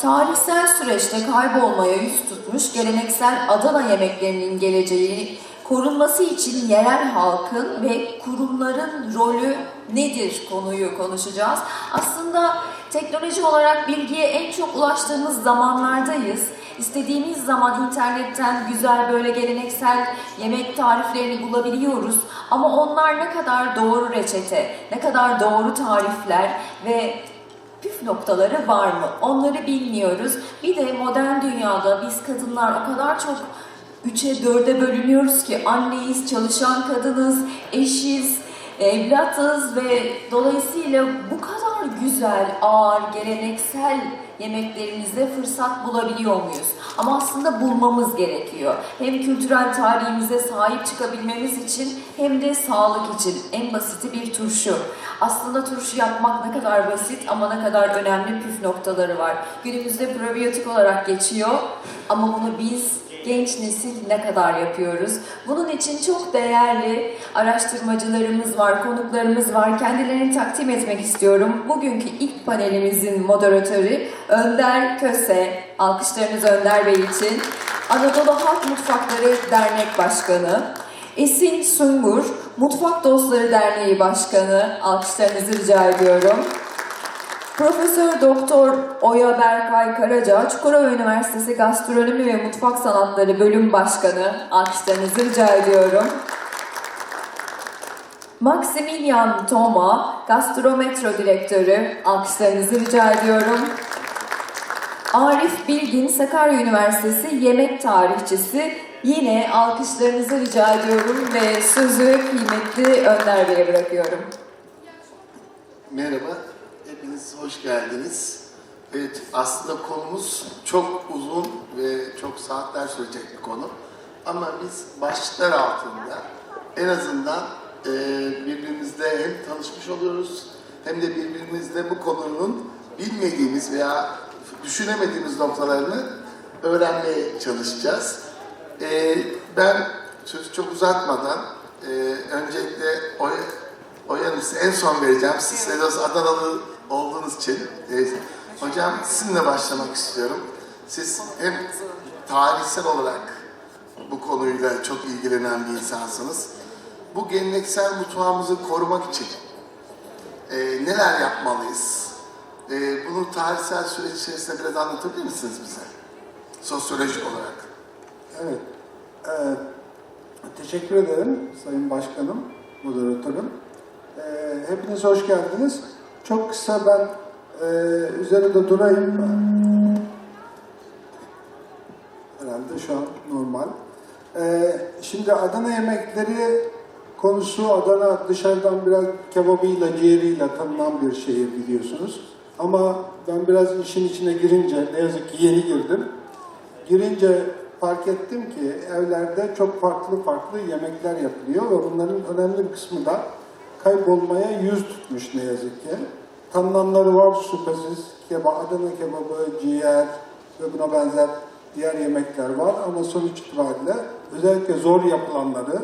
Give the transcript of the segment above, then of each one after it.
Tarihsel süreçte kaybolmaya yüz tutmuş geleneksel Adana yemeklerinin geleceği korunması için yerel halkın ve kurumların rolü nedir konuyu konuşacağız. Aslında teknoloji olarak bilgiye en çok ulaştığımız zamanlardayız. İstediğimiz zaman internetten güzel böyle geleneksel yemek tariflerini bulabiliyoruz. Ama onlar ne kadar doğru reçete, ne kadar doğru tarifler ve püf noktaları var mı? Onları bilmiyoruz. Bir de modern dünyada biz kadınlar o kadar çok üçe dörde bölünüyoruz ki anneyiz, çalışan kadınız, eşiz, evlatız ve dolayısıyla bu kadar güzel, ağır, geleneksel yemeklerimize fırsat bulabiliyor muyuz? Ama aslında bulmamız gerekiyor. Hem kültürel tarihimize sahip çıkabilmemiz için hem de sağlık için en basiti bir turşu. Aslında turşu yapmak ne kadar basit ama ne kadar önemli püf noktaları var. Günümüzde probiyotik olarak geçiyor ama bunu biz genç nesil ne kadar yapıyoruz? Bunun için çok değerli araştırmacılarımız var, konuklarımız var. Kendilerini takdim etmek istiyorum. Bugünkü ilk panelimizin moderatörü Önder Köse. Alkışlarınız Önder Bey için. Anadolu Halk Mutfakları Dernek Başkanı. Esin Sungur, Mutfak Dostları Derneği Başkanı. Alkışlarınızı rica ediyorum. Profesör Doktor Oya Berkay Karaca, Çukurova Üniversitesi Gastronomi ve Mutfak Sanatları Bölüm Başkanı. Alkışlarınızı rica ediyorum. Maximilian Toma, Gastrometro Direktörü. Alkışlarınızı rica ediyorum. Arif Bilgin, Sakarya Üniversitesi Yemek Tarihçisi. Yine alkışlarınızı rica ediyorum ve sözü kıymetli Önder Bey'e bırakıyorum. Merhaba, hepiniz hoş geldiniz. Evet, aslında konumuz çok uzun ve çok saatler sürecek bir konu. Ama biz başlıklar altında en azından e, birbirimizle hem tanışmış oluyoruz hem de birbirimizle bu konunun bilmediğimiz veya düşünemediğimiz noktalarını öğrenmeye çalışacağız. E, ben sözü çok uzatmadan e, öncelikle Oya, Oya Hanım size en son vereceğim. Siz Adanalı olduğunuz için. E, hocam sizinle başlamak istiyorum. Siz hem tarihsel olarak bu konuyla çok ilgilenen bir insansınız. Bu geleneksel mutfağımızı korumak için e, neler yapmalıyız? E, bunu tarihsel süreç içerisinde biraz anlatabilir misiniz bize? Sosyolojik olarak. Evet. Ee, teşekkür ederim Sayın Başkanım, moderatörüm. Ee, hepiniz hoş geldiniz. Çok kısa ben e, üzerinde durayım. Herhalde şu an normal. Ee, şimdi Adana yemekleri konusu Adana dışarıdan biraz kebabıyla, ciğeriyle tanınan bir şehir biliyorsunuz. Ama ben biraz işin içine girince, ne yazık ki yeni girdim. Girince fark ettim ki evlerde çok farklı farklı yemekler yapılıyor ve bunların önemli bir kısmı da kaybolmaya yüz tutmuş ne yazık ki. Tanınanları var şüphesiz. Keba, Adana kebabı, ciğer ve buna benzer diğer yemekler var ama sonuç itibariyle özellikle zor yapılanları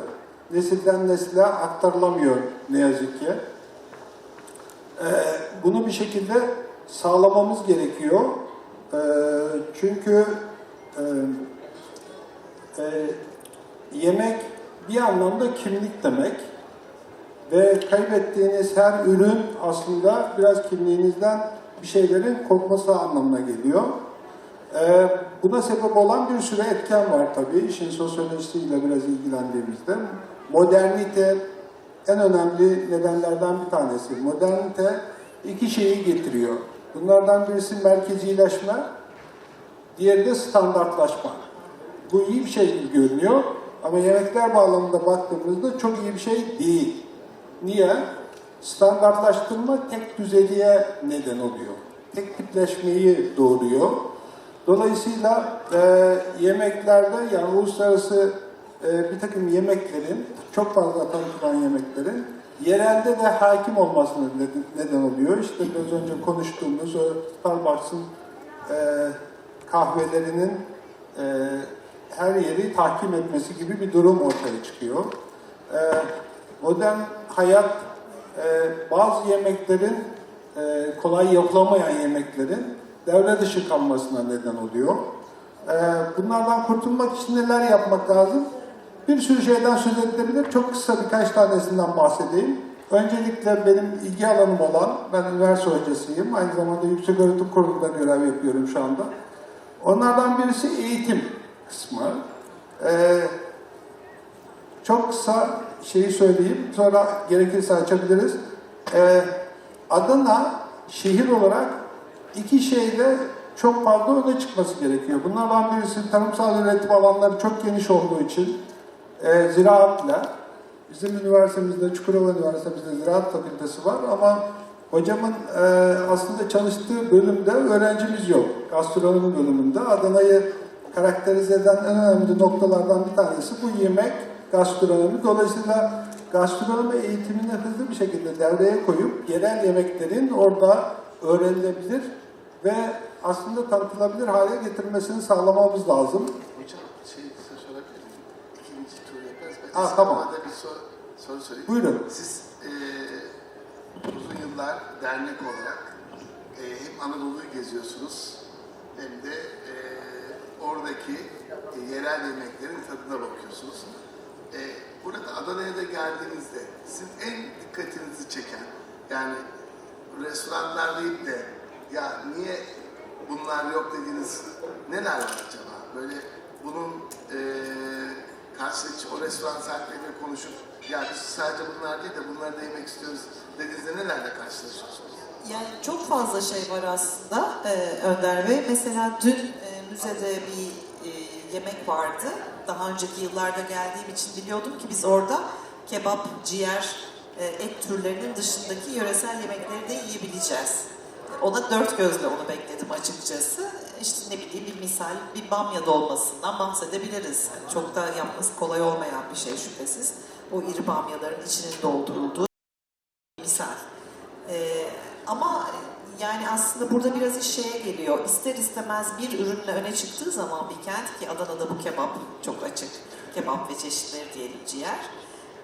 nesilden nesile aktarılamıyor ne yazık ki. Ee, bunu bir şekilde sağlamamız gerekiyor. Ee, çünkü e, e, yemek bir anlamda kimlik demek ve kaybettiğiniz her ürün aslında biraz kimliğinizden bir şeylerin kopması anlamına geliyor. Ee, buna sebep olan bir sürü etken var tabii. İşin sosyolojisiyle biraz ilgilendiğimizde. Modernite en önemli nedenlerden bir tanesi. Modernite iki şeyi getiriyor. Bunlardan birisi merkezileşme, diğeri de standartlaşma. Bu iyi bir şey gibi görünüyor ama yemekler bağlamında baktığımızda çok iyi bir şey değil. Niye? Standartlaştırma tek düzeliğe neden oluyor. Tek tipleşmeyi doğuruyor. Dolayısıyla e, yemeklerde yani uluslararası e, bir takım yemeklerin, çok fazla tanıtılan yemeklerin yerelde de hakim olmasına neden, oluyor. İşte biraz önce konuştuğumuz o Starbucks'ın e, kahvelerinin e, her yeri tahkim etmesi gibi bir durum ortaya çıkıyor. E, modern hayat e, bazı yemeklerin e, kolay yapılamayan yemeklerin devre dışı kalmasına neden oluyor. Ee, bunlardan kurtulmak için neler yapmak lazım? Bir sürü şeyden söz edilebilir. Çok kısa birkaç tanesinden bahsedeyim. Öncelikle benim ilgi alanım olan, ben üniversite hocasıyım. Aynı zamanda yüksek öğretim kurumunda görev yapıyorum şu anda. Onlardan birisi eğitim kısmı. Ee, çok kısa şeyi söyleyeyim, sonra gerekirse açabiliriz. Ee, Adana şehir olarak iki şeyde çok fazla öne çıkması gerekiyor. Bunlardan birisi tarımsal üretim alanları çok geniş olduğu için e, ziraatla, bizim üniversitemizde, Çukurova Üniversitemizde ziraat fakültesi var ama hocamın e, aslında çalıştığı bölümde öğrencimiz yok. Gastronomi bölümünde. Adana'yı karakterize eden en önemli noktalardan bir tanesi bu yemek, gastronomi. Dolayısıyla gastronomi eğitimini hızlı bir şekilde devreye koyup yerel yemeklerin orada öğrenilebilir ve aslında tanıtılabilir hale getirmesini sağlamamız lazım. Hocam şey size sorabilir miyim? İkinci tur yaparız. Ben tamam. bir soru, soru sorayım. Buyurun. Siz eee uzun yıllar dernek olarak eee hem Anadolu'yu geziyorsunuz hem de eee, oradaki e, yerel yemeklerin tadına bakıyorsunuz. Eee, burada Adana'ya da geldiğinizde sizin en dikkatinizi çeken yani restoranlar değil de ya niye bunlar yok dediğiniz neler var acaba? Böyle bunun eee karşıdaki o restoran sahipleriyle konuşup ya biz sadece bunlar değil de bunları da yemek istiyoruz dediğinizde nelerle karşılaşıyorsunuz? Yani çok fazla şey var aslında e, Önder Bey. Mesela dün e, müzede bir e, yemek vardı. Daha önceki yıllarda geldiğim için biliyordum ki biz orada kebap, ciğer, e, et türlerinin dışındaki yöresel yemekleri de yiyebileceğiz. Ona dört gözle onu bekledim açıkçası. İşte ne bileyim bir misal bir bamya dolmasından bahsedebiliriz. Çok da yapması kolay olmayan bir şey şüphesiz. O iri bamyaların içinin doldurulduğu misal. Ee, ama yani aslında burada biraz iş şeye geliyor. İster istemez bir ürünle öne çıktığı zaman bir kent ki Adana'da bu kebap çok açık. Kebap ve çeşitleri diyelim ciğer.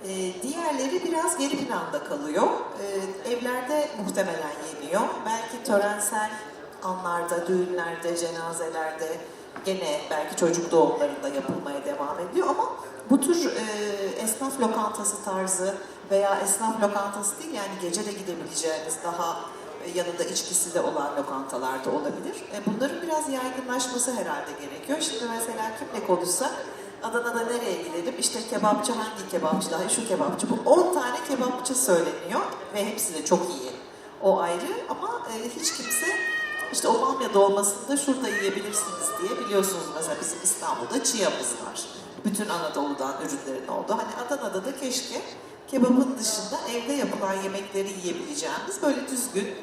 Ee, diğerleri biraz geri planda kalıyor. Ee, evlerde muhtemelen yeniyor. Belki törensel anlarda, düğünlerde, cenazelerde gene belki çocuk doğumlarında yapılmaya devam ediyor ama bu tür e, esnaf lokantası tarzı veya esnaf lokantası değil yani gece de gidebileceğiniz daha e, yanında içkisi de olan lokantalarda olabilir. E, bunların biraz yaygınlaşması herhalde gerekiyor. Şimdi mesela kimle konuşsak Adana'da nereye gidelim? İşte kebapçı hangi kebapçı daha şu kebapçı bu 10 tane kebapçı söyleniyor ve hepsi de çok iyi. O ayrı ama e, hiç kimse işte o bamya dolmasını da şurada yiyebilirsiniz diye biliyorsunuz mesela bizim İstanbul'da çiyamız var. Bütün Anadolu'dan ürünlerin olduğu. Hani Adana'da da keşke kebabın dışında evde yapılan yemekleri yiyebileceğimiz böyle düzgün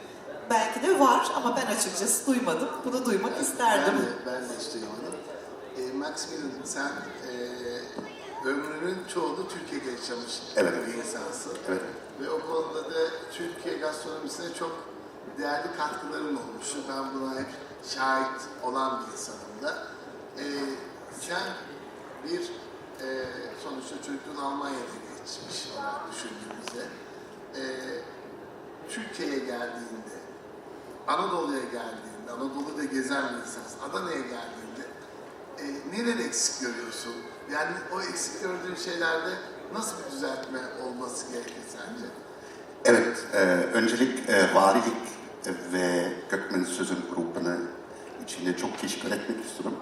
belki de var ama ben açıkçası duymadım. Bunu duymak Ben isterdim. de, ben de işte onu. E, Maximilian sen e, ömrünün çoğunu Türkiye'de yaşamış Evet. bir insansın. Evet. Ve o konuda da Türkiye gastronomisine çok değerli katkıların olmuş. Ben buna hep şahit olan bir insanım da. E, sen bir e, sonuçta çocukluğun Almanya'da geçmiş düşündüğümüzde e, Türkiye'ye geldiğinde, Anadolu'ya geldiğinde, Anadolu'da gezen bir insansın, Adana'ya geldiğinde e, neler eksik görüyorsun? Yani o eksik gördüğün şeylerde nasıl bir düzeltme olması gerekir sence? Evet, e, öncelik e, valilik ve Gökmen Sözüm grubunu içinde çok teşekkür etmek istiyorum.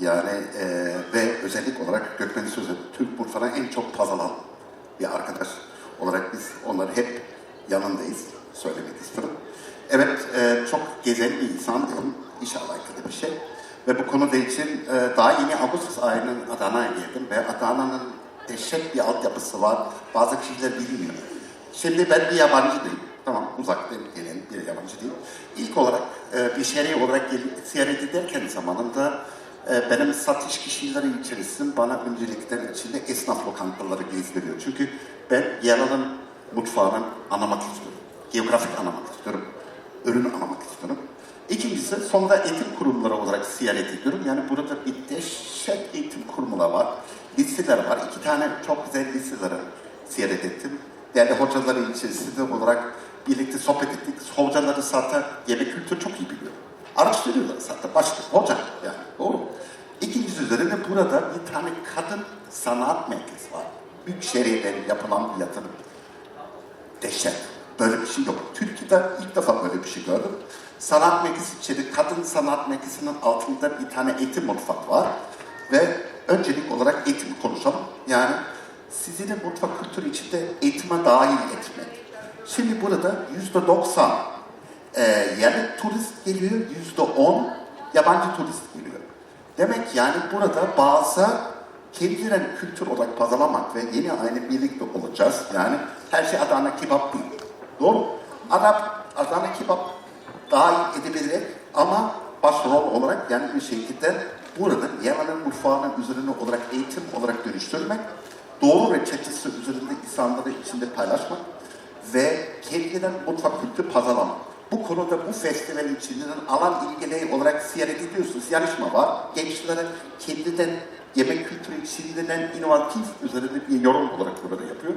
Yani e, ve özellik olarak Gökmen Sözüm, Türk mutfağına en çok pazalan bir arkadaş olarak biz onları hep yanındayız söylemek istiyorum. Evet, e, çok gezen bir insan diyorum. İnşallah kötü bir şey. Ve bu konuda için e, daha yeni Ağustos ayının Adana'ya geldim ve Adana'nın dehşet bir altyapısı var. Bazı kişiler bilmiyor. Şimdi ben bir yabancı değilim. Tamam uzaktan gelen bir yabancı değil. İlk olarak e, bir şehri olarak gel- ziyaret ederken zamanında e, benim satış kişileri içerisinde bana öncelikler içinde esnaf lokantaları gezdiriyor. Çünkü ben yeralın mutfağını anlamak istiyorum. Geografik anlamak istiyorum. Ürünü anlamak istiyorum. İkincisi sonunda eğitim kurumları olarak ziyaret ediyorum. Yani burada bir dehşet eğitim kurumları var. Liseler var. İki tane çok güzel liseleri ziyaret ettim. Değerli hocaları içerisinde olarak birlikte sohbet ettik. Hocaları zaten yemek kültürü çok iyi biliyor. Araştırıyorlar zaten. Başka hoca yani. Doğru? İkincisi üzerinde burada bir tane kadın sanat merkezi var. Büyükşehir'den yapılan bir yatırım. Dehşet. Böyle bir şey yok. Türkiye'de ilk defa böyle bir şey gördüm. Sanat merkezi içeri, kadın sanat merkezinin altında bir tane eğitim mutfak var. Ve öncelik olarak eğitim konuşalım. Yani sizin mutfak kültürü içinde eğitime dahil etmek. Şimdi burada yüzde doksan e, yerli turist geliyor, yüzde on yabancı turist geliyor. Demek yani burada bazı kendilerini kültür olarak pazarlamak ve yeni aynı birlikte olacağız. Yani her şey Adana kebap değil. Doğru? Arap, Adana kebap dahil edebilir ama başrol olarak yani bir şekilde burada Yemen'in mutfağının üzerine olarak eğitim olarak dönüştürmek, doğru reçetesi üzerinde insanları içinde paylaşmak ve kendinden mutfak kültürü pazarlamak. Bu konuda bu festival içinden alan ilgili olarak ziyaret ediyorsunuz. Yarışma var. Gençlere kendinden yemek kültürü içinden inovatif üzerinde bir yorum olarak burada yapıyor.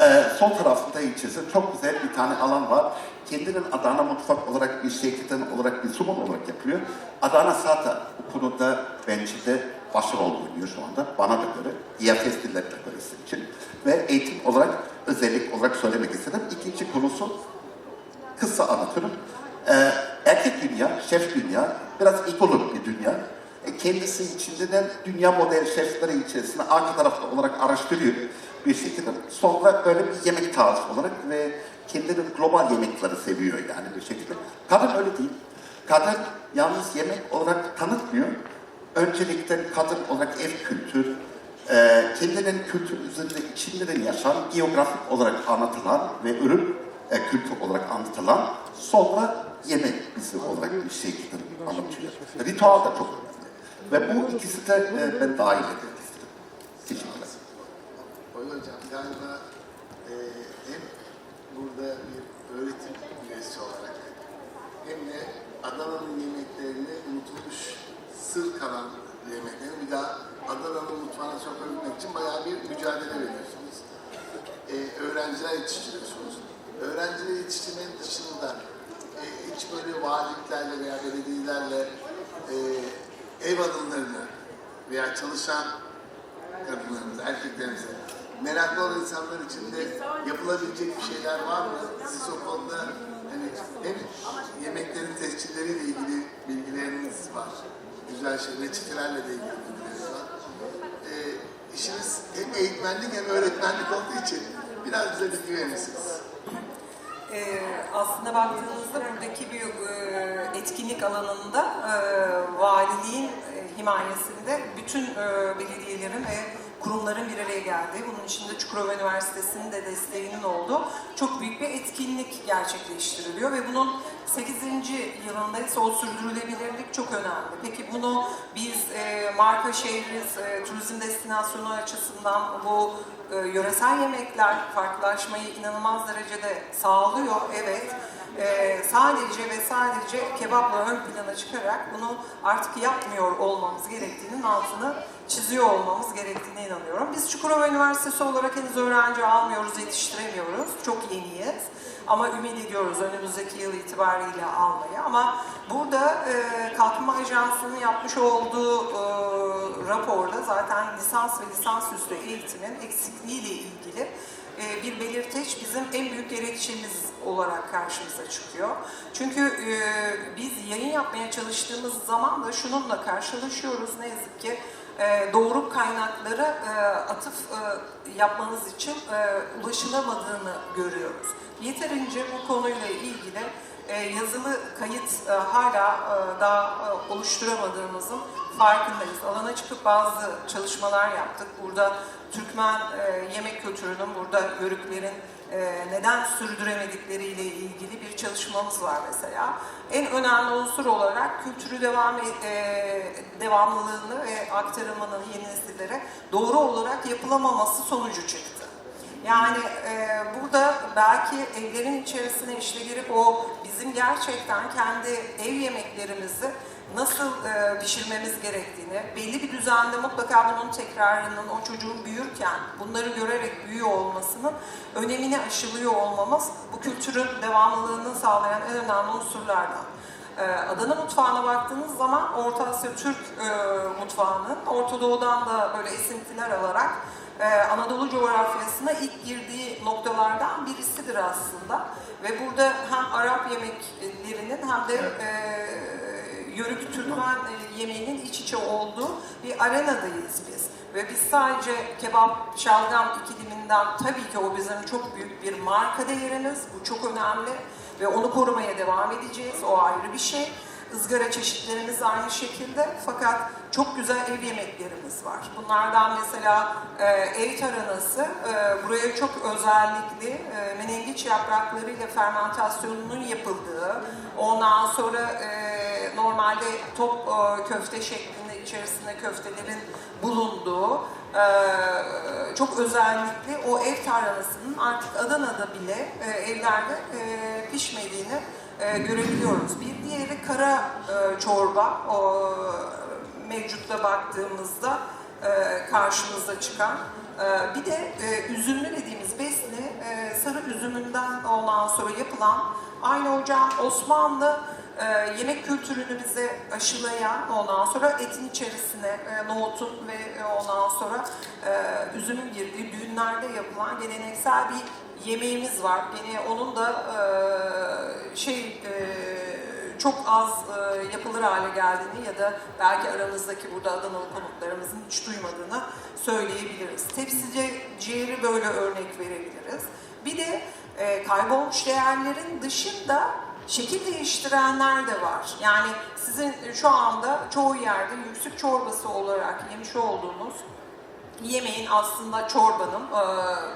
Ee, sol tarafında içerisinde çok güzel bir tane alan var. Kendinin Adana mutfak olarak bir şekilden olarak bir sunum olarak yapıyor. Adana zaten bu konuda bence de başrol oynuyor şu anda. Bana da göre. Diğer festivallere göre sizin için. Ve eğitim olarak özellik olarak söylemek istedim. İkinci konusu kısa anlatırım. Ee, erkek dünya, şef dünya, biraz ekonomik bir dünya. E, kendisi içinde de dünya model şefleri içerisinde arka tarafta olarak araştırıyor bir şekilde. Sonra böyle bir yemek tarzı olarak ve kendileri global yemekleri seviyor yani bir şekilde. Kadın öyle değil. Kadın yalnız yemek olarak tanıtmıyor. Öncelikle kadın olarak ev kültür, e, kendilerinin kültür üzerinde içinde yaşam, geografik olarak anlatılan ve ürün e, kültür olarak anlatılan, sonra yemek bizi olarak bir şekilde anlatıyor. Ritüel de çok önemli. Ve bu ikisi de e, ben dahil istedim. Teşekkürler. Oy hocam galiba e, hem burada bir öğretim üyesi olarak hem de Adana'nın yemeklerini unutulmuş sır kalan yemeklerini bir daha Adana'nın mutfağına sokabilmek için bayağı bir mücadele veriyorsunuz. E, öğrenciler yetiştiriyorsunuz. Öğrenciler yetiştirmenin dışında e, hiç böyle valiliklerle veya belediyelerle e, ev adımlarını veya çalışan kadınlarımıza, erkeklerimize meraklı olan insanlar için de yapılabilecek bir şeyler var mı? Siz o konuda hani hem yemeklerin tescilleriyle ilgili bilgileriniz var. Güzel şey, reçetelerle de ilgili bilgileriniz var. Ee, işiniz hem eğitmenlik hem öğretmenlik olduğu için biraz bize bilgi verir Ee, aslında baktığınızda buradaki bir e, etkinlik alanında e, valiliğin e, himayesinde bütün e, belediyelerin ve kurumların bir araya geldiği, bunun içinde Çukurova Üniversitesi'nin de desteğinin olduğu çok büyük bir etkinlik gerçekleştiriliyor ve bunun 8. yılında ise o sürdürülebilirlik çok önemli. Peki bunu biz e, marka şehriz, e, turizm destinasyonu açısından bu e, yöresel yemekler farklılaşmayı inanılmaz derecede sağlıyor. Evet. E, sadece ve sadece kebapla ön plana çıkarak bunu artık yapmıyor olmamız gerektiğinin altını çiziyor olmamız gerektiğine inanıyorum. Biz Çukurova Üniversitesi olarak henüz öğrenci almıyoruz, yetiştiremiyoruz. Çok yeniyiz. Ama ümit ediyoruz önümüzdeki yıl itibariyle almayı. Ama burada e, Kalkınma Ajansı'nın yapmış olduğu e, raporda zaten lisans ve lisansüstü eğitimin eksikliğiyle ilgili e, bir belirteç bizim en büyük gerekçemiz olarak karşımıza çıkıyor. Çünkü e, biz yayın yapmaya çalıştığımız zaman da şununla karşılaşıyoruz ne yazık ki e, doğru kaynaklara atıf yapmanız için ulaşılamadığını görüyoruz. Yeterince bu konuyla ilgili e, yazılı kayıt hala daha oluşturamadığımızın farkındayız. Alana çıkıp bazı çalışmalar yaptık. Burada Türkmen e, yemek kültürünün, burada yörüklerin e, neden sürdüremedikleriyle ilgili bir çalışmamız var mesela. En önemli unsur olarak kültürü devam e, devamlılığını ve aktarımının yeni nesillere doğru olarak yapılamaması sonucu çıktı. Yani e, burada belki evlerin içerisine işte girip o bizim gerçekten kendi ev yemeklerimizi nasıl e, pişirmemiz gerektiğini, belli bir düzende mutlaka bunun tekrarının o çocuğun büyürken bunları görerek büyüyor olmasının önemini aşılıyor olmamız bu kültürün devamlılığını sağlayan en önemli unsurlardan. Ee, Adana mutfağına baktığınız zaman Orta Asya Türk e, mutfağının Orta Doğu'dan da böyle esintiler alarak e, Anadolu coğrafyasına ilk girdiği noktalardan birisidir aslında. Ve burada hem Arap yemeklerinin hem de e, Yörük Türkmen e, yemeğinin iç içe olduğu bir arenadayız biz. Ve biz sadece kebap, şalgam ikiliminden tabii ki o bizim çok büyük bir marka değerimiz. Bu çok önemli ve onu korumaya devam edeceğiz. O ayrı bir şey. Izgara çeşitlerimiz aynı şekilde fakat çok güzel ev yemeklerimiz var. Bunlardan mesela e, ev taranası e, buraya çok özellikli e, menengiç yapraklarıyla fermentasyonunun yapıldığı, ondan sonra e, normalde top e, köfte şeklinde içerisinde köftelerin bulunduğu e, çok özellikli o ev tarhanasının artık Adana'da bile e, evlerde e, pişmediğini e, görebiliyoruz. Bir diğeri kara e, çorba. O, mevcutta baktığımızda e, karşımıza çıkan. E, bir de e, üzümlü dediğimiz besli e, sarı üzümünden ondan sonra yapılan aynı hocam Osmanlı e, yemek kültürünü bize aşılayan ondan sonra etin içerisine e, nohutun ve e, ondan sonra e, üzümün girdiği düğünlerde yapılan geleneksel bir yemeğimiz var. Yine onun da e, şey çok az yapılır hale geldiğini ya da belki aramızdaki burada Adanalı konuklarımızın hiç duymadığını söyleyebiliriz. Tepsice ciğeri böyle örnek verebiliriz. Bir de kaybolmuş değerlerin dışında şekil değiştirenler de var. Yani sizin şu anda çoğu yerde yüksek çorbası olarak yemiş olduğunuz yemeğin aslında çorbanın e,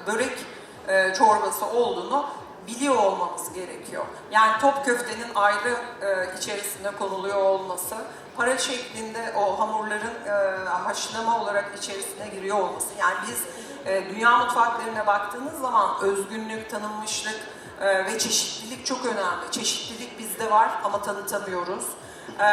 börek e, çorbası olduğunu biliyor olmamız gerekiyor. Yani top köftenin ayrı e, içerisine konuluyor olması, para şeklinde o hamurların e, haşlama olarak içerisine giriyor olması. Yani biz e, dünya mutfaklarına baktığınız zaman özgünlük, tanınmışlık e, ve çeşitlilik çok önemli. Çeşitlilik bizde var ama tanıtamıyoruz e,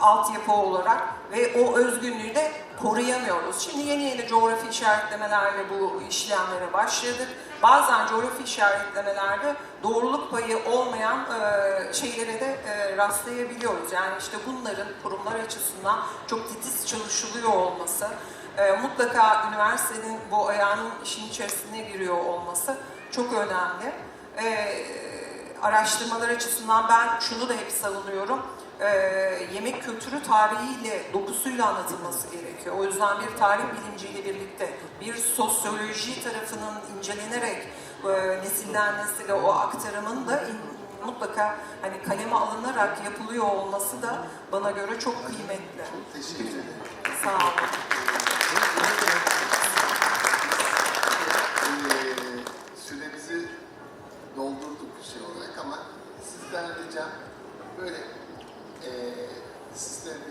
altyapı olarak ve o özgünlüğü de koruyamıyoruz. Şimdi yeni yeni coğrafi işaretlemelerle bu işlemlere başladık. Bazen coğrafi işaretlemelerde doğruluk payı olmayan e, şeylere de e, rastlayabiliyoruz. Yani işte bunların kurumlar açısından çok titiz çalışılıyor olması, e, mutlaka üniversitenin bu ayağının işin içerisine giriyor olması çok önemli. E, araştırmalar açısından ben şunu da hep savunuyorum. Ee, yemek kültürü tarihiyle, dokusuyla anlatılması gerekiyor. O yüzden bir tarih bilinciyle birlikte bir sosyoloji tarafının incelenerek e, nesilden nesile o aktarımın da in- mutlaka hani kaleme alınarak yapılıyor olması da bana göre çok kıymetli. Teşekkür ederim. Sağ olun. Ee, süremizi doldurduk şey olarak ama sizden ricam böyle e,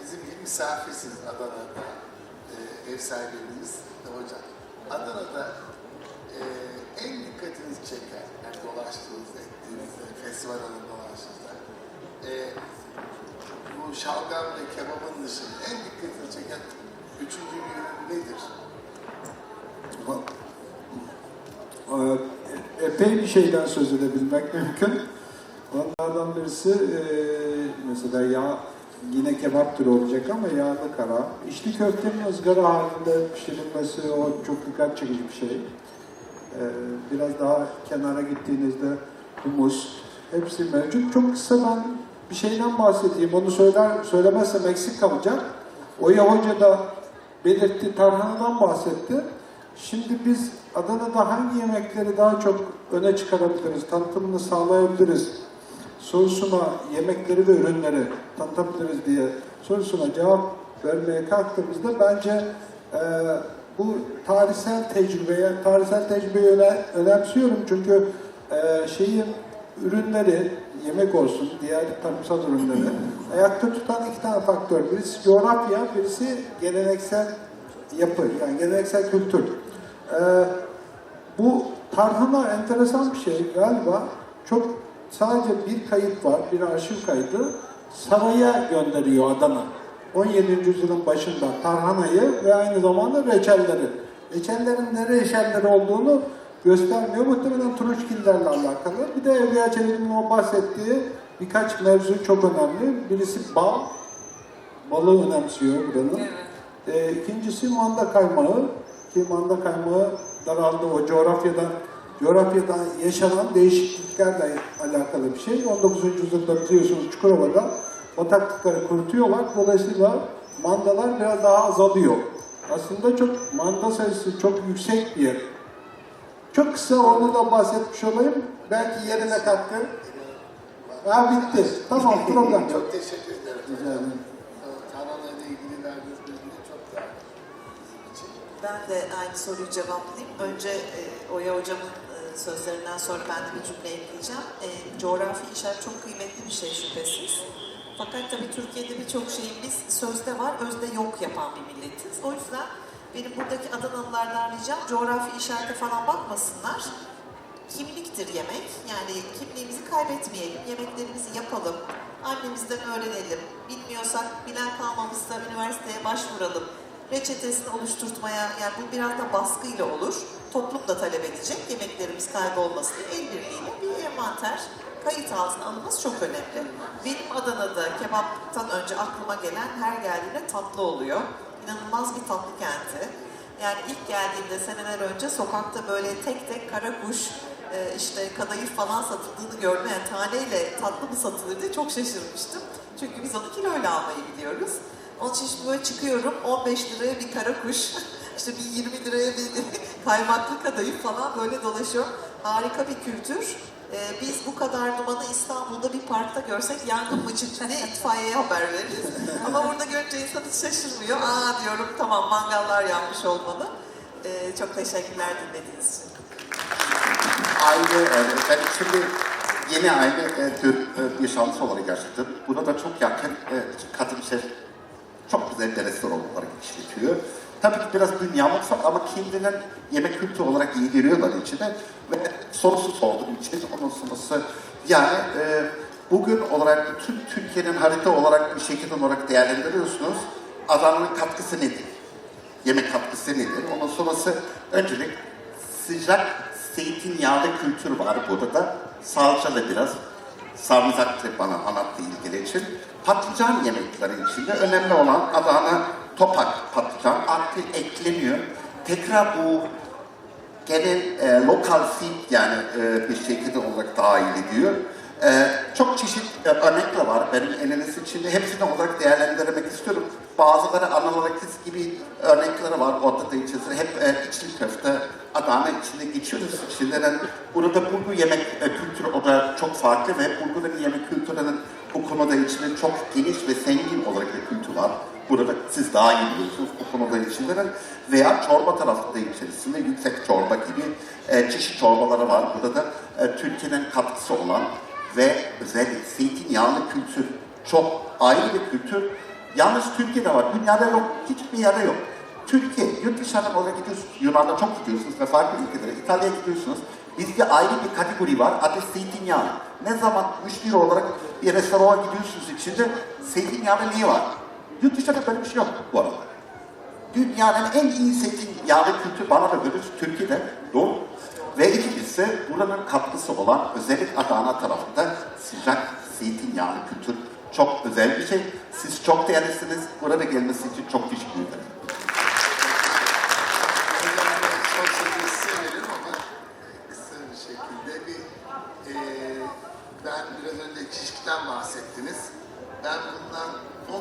bizim gibi misafirsiniz Adana'da e, ev sahibimiz hocam. Adana'da e, en dikkatinizi çeken yani ettiğinizde alanında dolaştığınızda e, bu şalgam ve kebabın dışında en dikkatinizi çeken üçüncü bir nedir? Ee, epey bir şeyden söz edebilmek mümkün. Onlardan birisi e, mesela yağ yine kebap türü olacak ama yağlı kara. İçli köftenin ızgara halinde pişirilmesi o çok dikkat çekici bir şey. Ee, biraz daha kenara gittiğinizde humus hepsi mevcut. Çok kısa ben bir şeyden bahsedeyim. Onu söyler söylemezsem eksik kalacak. Oya Hoca da belirtti, tarhanadan bahsetti. Şimdi biz Adana'da hangi yemekleri daha çok öne çıkarabiliriz, tanıtımını sağlayabiliriz sorusuna yemekleri ve ürünleri tanıtabiliriz diye sorusuna cevap vermeye kalktığımızda bence e, bu tarihsel tecrübeye, tarihsel tecrübeyi öne, önemsiyorum çünkü e, şeyin ürünleri, yemek olsun, diğer tarımsal ürünleri ayakta tutan iki tane faktör. Birisi coğrafya, birisi geleneksel yapı, yani geleneksel kültür. Ee, bu tarhana enteresan bir şey galiba. Çok sadece bir kayıt var, bir arşiv kaydı. Saraya gönderiyor Adana. 17. yüzyılın başında tarhanayı ve aynı zamanda reçelleri. Reçellerin ne reçelleri olduğunu göstermiyor. Muhtemelen Turuşkillerle alakalı. Bir de Evliya Çelebi'nin o bahsettiği birkaç mevzu çok önemli. Birisi bal. Balı önemsiyor buranın. Evet. Ee, ikincisi manda kaymağı. Ki manda kaymağı daraldı o coğrafyadan coğrafyada yaşanan değişikliklerle alakalı bir şey. 19. yüzyılda biliyorsunuz Çukurova'da bataklıkları kurutuyorlar. Dolayısıyla mandalar biraz daha azalıyor. Aslında çok manda sayısı çok yüksek bir yer. Çok kısa onu da bahsetmiş olayım. Belki yerine katkı. Ha bitti. Tamam problem yok. Çok teşekkür ederim. Rica ederim. Tarhana ile ilgili verdiğiniz bilgi çok değerli. bizim için. Ben de aynı soruyu cevaplayayım. Önce e, Oya Hocam'ın e, sözlerinden sonra ben de bir cümle ekleyeceğim. E, coğrafi işaret çok kıymetli bir şey şüphesiz. Fakat tabii Türkiye'de birçok şeyimiz sözde var, özde yok yapan bir milletiz. O yüzden benim buradaki Adanalılardan ricam coğrafi işarete falan bakmasınlar. Kimliktir yemek. Yani kimliğimizi kaybetmeyelim. Yemeklerimizi yapalım. Annemizden öğrenelim. Bilmiyorsak bilen kalmamışsa üniversiteye başvuralım. Reçetesini oluşturtmaya, yani bu biraz da baskıyla olur. Toplum da talep edecek. Yemeklerimiz kaybolmasın diye el birliğiyle bir envanter kayıt altına alınması çok önemli. Benim Adana'da kebaptan önce aklıma gelen her geldiğinde tatlı oluyor. İnanılmaz bir tatlı kenti. Yani ilk geldiğimde seneler önce sokakta böyle tek tek kara kuş, e, işte kadayıf falan satıldığını gördüm. Yani taneyle tatlı mı satılır diye çok şaşırmıştım. Çünkü biz onu kiloyla almayı biliyoruz. Onun için şimdi böyle çıkıyorum 15 liraya bir kara kuş, işte bir 20 liraya bir kaymaklı kadayıf falan böyle dolaşıyorum. Harika bir kültür. Ee, biz bu kadar dumanı İstanbul'da bir parkta görsek yangın mı çıktı diye itfaiyeye haber veririz. Ama burada görünce insan hiç şaşırmıyor. Aa diyorum tamam mangallar yanmış olmalı. Ee, çok teşekkürler dinlediğiniz için. Aile, e, ben şimdi yeni aile e, tür e, yaşantısı olarak gerçekten. Buna da çok yakın e, kadın şef çok güzel bir restoran olarak işletiyor. Tabii ki biraz dünya mutfak ama kendinin yemek kültürü olarak yediriyorlar içine. Ve sorusu sorduğum için ondan sonrası yani e, bugün olarak tüm Türkiye'nin harita olarak bir şekilde olarak değerlendiriyorsunuz. Adana'nın katkısı nedir? Yemek katkısı nedir? Ondan sonrası öncelik sıcak zeytinyağlı kültür var burada da. Salçalı biraz. Sarımsaklı bana anlattı ilgili için. Patlıcan yemekleri içinde önemli olan Adana topak patlıcan artı ekleniyor. Tekrar bu genel e, lokal feed yani e, bir şekilde olarak dahil ediyor. E, çok çeşit e, örnekler var benim eliniz içinde. Hepsini olarak değerlendirmek istiyorum. Bazıları analogis gibi örnekleri var orada da içerisinde. Hep e, içli köfte, Adana içinde geçiyoruz. İçinden burada bulgur yemek e, kültürü o da çok farklı ve bulgurun yemek kültürünün bu konuda içinde çok geniş ve zengin olarak bir kültür var. Burada siz daha iyi biliyorsunuz bu konuda içinden veya çorba tarafında içerisinde yüksek çorba gibi e, çeşit çorbaları var. Burada da e, Türkiye'nin katkısı olan ve özellikle zeytinyağlı kültür çok ayrı bir kültür. Yalnız Türkiye'de var, dünyada yok, hiçbir yerde yok. Türkiye, yurt dışına oraya gidiyorsunuz, Yunan'da çok gidiyorsunuz ve farklı ülkelere, İtalya'ya gidiyorsunuz. Bizde ayrı bir kategori var, adı zeytinyağı. Ne zaman müşteri olarak bir restorana gidiyorsunuz içinde zeytinyağlı neyi var? Yurt dışında böyle bir şey yok bu arada. Dünyanın en iyi zeytinyağlı kültürü bana da göre Türkiye'de doğru. Ve ikincisi buranın katkısı olan özellikle Adana tarafında sıcak zeytinyağlı kültür çok özel bir şey. Siz çok değerlisiniz. Burada gelmesi için çok teşekkür ederim. Yani çok sözü size veririm ama kısa bir şekilde bir eee ben biraz önce çişkiden bahsettiniz. Ben bundan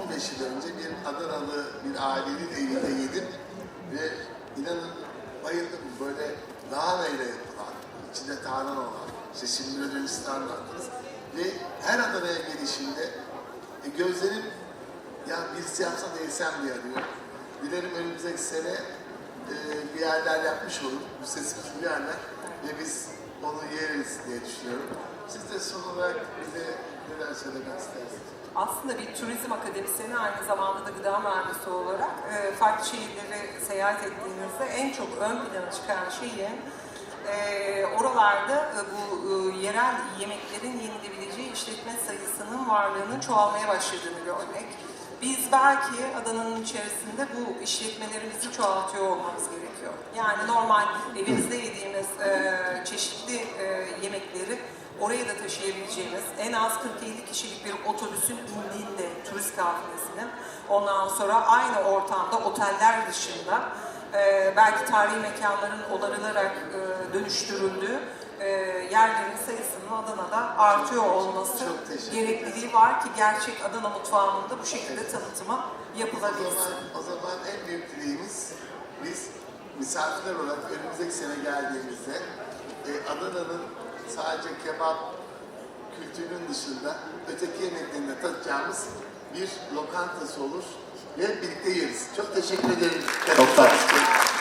15 yıl önce bir Adanalı bir ailenin evinde yedim ve inanın bayıldım böyle lahana ile yapılan, içinde tarhana olan, işte şimdi anlattınız ve her Adana'ya gelişimde e, gözlerim ya birisi yapsa da yesem diye arıyor. Dilerim önümüzdeki sene e, bir yerler yapmış olur. Bu sesimiz bir yerler ve biz onu yeriz diye düşünüyorum. Siz de son olarak bize neler söylemek istersiniz? Aslında bir turizm akademisyeni aynı zamanda da gıda mühendisi olarak e, farklı şehirleri seyahat ettiğinizde en çok ön plana çıkan şeyin e, oralarda e, bu e, yerel yemeklerin yenilebileceği işletme sayısının varlığının çoğalmaya başladığını görmek. Biz belki Adana'nın içerisinde bu işletmelerimizi çoğaltıyor olmamız gerekiyor. Yani normal evinizde yediğimiz e, çeşitli e, yemekleri oraya da taşıyabileceğimiz en az 40-50 kişilik bir otobüsün indiğinde turist kafilesinin ondan sonra aynı ortamda oteller dışında e, belki tarihi mekanların onarılarak e, dönüştürüldüğü e, yerlerin sayısının Adana'da artıyor olması gerekliliği var ki gerçek Adana mutfağının da bu şekilde tanıtımı O yapılabilsin. zaman, o zaman en büyük dileğimiz biz misafirler olarak önümüzdeki sene geldiğimizde e, Adana'nın sadece kebap kültürünün dışında öteki yemeklerini de tadacağımız bir lokantası olur ve birlikte yeriz. Çok teşekkür ederim. Çok sağ olun.